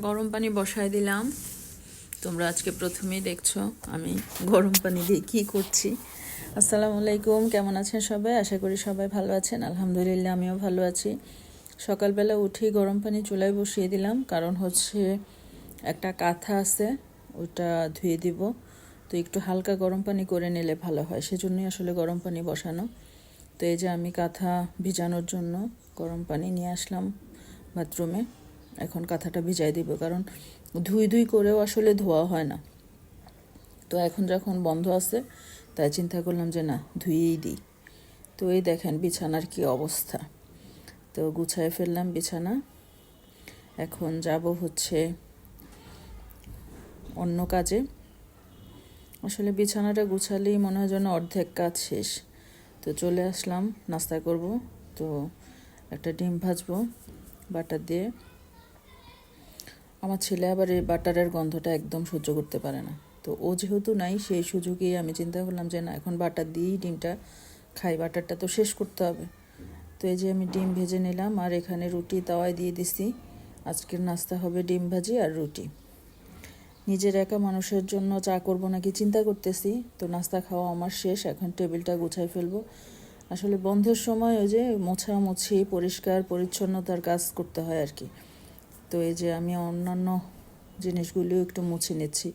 গরম পানি বসায় দিলাম। তোমরা আজকে প্রথমেই দেখছ আমি গরম পানি দিয়ে কী করছি। আসসালামু আলাইকুম, কেমন আছেন সবাই? আশা করি সবাই ভালো আছেন। আলহামদুলিল্লাহ, আমিও ভালো আছি। সকালবেলা উঠেই গরম পানি চুলায় বসিয়ে দিলাম, কারণ হচ্ছে একটা কাঁথা আছে, ওটা ধুয়ে দিব। তো একটু হালকা গরম পানি করে নিলে ভালো হয়, সেজন্যই আসলে গরম পানি বসানো। তো এই যে আমি কাঁথা ভিজানোর জন্য গরম পানি নিয়ে আসলাম বাথরুমে। এখন কাঁথাটা ভিজাই দিব, কারণ ধুই ধুই করেও আসলে ধোয়া হয় না। তো এখন যখন বন্ধ আছে, তাই চিন্তা করলাম যে না ধুয়েই দিই। তো এই দেখেন বিছানার কি অবস্থা। তো গুছায় ফেললাম বিছানা। এখন যাব হচ্ছে অন্য কাজে। আসলে বিছানাটা গুছালেই মনে হয় যেন অর্ধেক কাজ শেষ। তো চলে আসলাম, নাস্তা করব। তো একটা ডিম ভাজবো, বাটার দিয়ে। আমার ছেলে আবার এই বাটারের গন্ধটা একদম সহ্য করতে পারে না। তো ও যেহেতু নাই, সেই সুযোগেই আমি চিন্তা করলাম যে না, এখন বাটার দিয়েই ডিমটা খাই, বাটারটা তো শেষ করতে হবে। তো এই যে আমি ডিম ভেজে নিলাম, আর এখানে রুটি তাওয়ায় দিয়ে দিছি। আজকের নাস্তা হবে ডিম ভাজি আর রুটি। নিজের একা মানুষের জন্য চা করব নাকি চিন্তা করতেছি। তো নাস্তা খাওয়া আমার শেষ, এখন টেবিলটা গুছাই ফেলব। আসলে বন্ধের সময় ওই যে মোছামুছি, পরিষ্কার, পরিচ্ছন্নতার কাজ করতে হয় আর কি। তো এই যে আমি অন্যান্য জিনিসগুলিও একটু মুছে নিচ্ছি।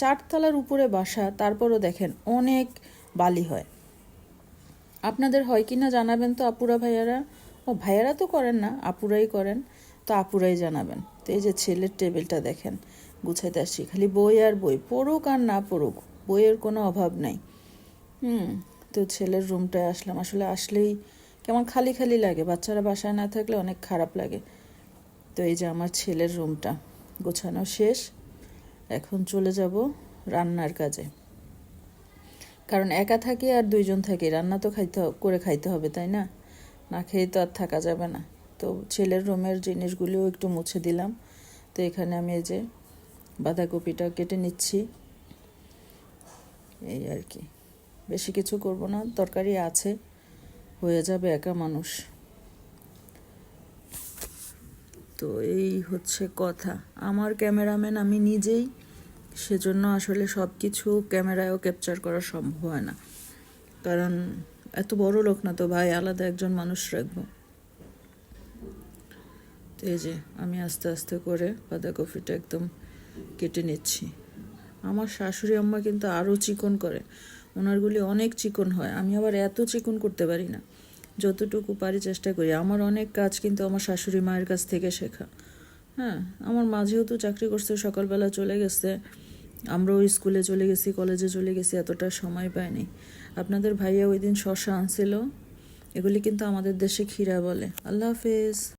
চারতলার উপরে বাসা, তারপরও দেখেন অনেক বালি হয়। আপনাদের হয় কি না জানাবেন তো আপুরা ভাইয়ারা? ও, ভাইয়ারা তো করেন না, আপুরাই করেন, তো আপুরাই জানাবেন। তো এই যে ছেলের টেবিলটা দেখেন, গুছাইতে আসছি, খালি বই আর বই, পড়ুক আর না পড়ুক, বইয়ের কোনো অভাব নাই। হুম, তো ছেলের রুমটায় আসলাম, আসলে আসলেই কেমন খালি খালি লাগে, বাচ্চারা বাসায় না থাকলে অনেক খারাপ লাগে। তো এই যে আমার ছেলের রুমটা, গোছানো শেষ। এখন চলে যাব রান্নার কাজে। কারণ একা থাকি আর দুইজন থাকি, রান্না তো খাইতে করে খাইতে হবে, তাই না? না খেয়ে তো আর থাকা যাবে না। তো ছেলের রুমের জিনিসগুলিও একটু মুছে দিলাম। তো এখানে আমি এই যে বাঁধাকপিটা কেটে নিচ্ছি। এই আর কি। বেশি কিছু করব না, তরকারি আছে, হয়ে যাবে একা মানুষ। তো এই হচ্ছে কথা। আমার ক্যামেরাম্যান আমি নিজেই, সেজন্য আসলে সব কিছু ক্যামেরায়ও ক্যাপচার করা সম্ভব হয় না। কারণ এত বড় লোক না তো, ভাই, আলাদা একজন মানুষ রাখব। তো এই যে, আমি আস্তে আস্তে করে বাঁধাকপিটা একদম কেটে নিচ্ছি। আমার শাশুড়ি আম্মা কিন্তু আরও চিকন করে। ওনারগুলি অনেক চিকন হয়, আমি আবার এত চিকন করতে পারি না। যতটুকু পারি চেষ্টা করি। আমার অনেক কাজ কিন্তু আমার শাশুড়ি মায়ের কাছ থেকে শেখা। হ্যাঁ আমার মাঝেও তো চাকরি করছে, সকালবেলা চলে গেছে আমরাও স্কুলে চলে গেছি, কলেজে চলে গেছি, এতটা সময় পাইনি। আপনাদের ভাইয়া ওই দিন শশা আনছিল, এগুলি কিন্তু আমাদের দেশে ক্ষীরা বলে। আল্লাহ হাফেজ।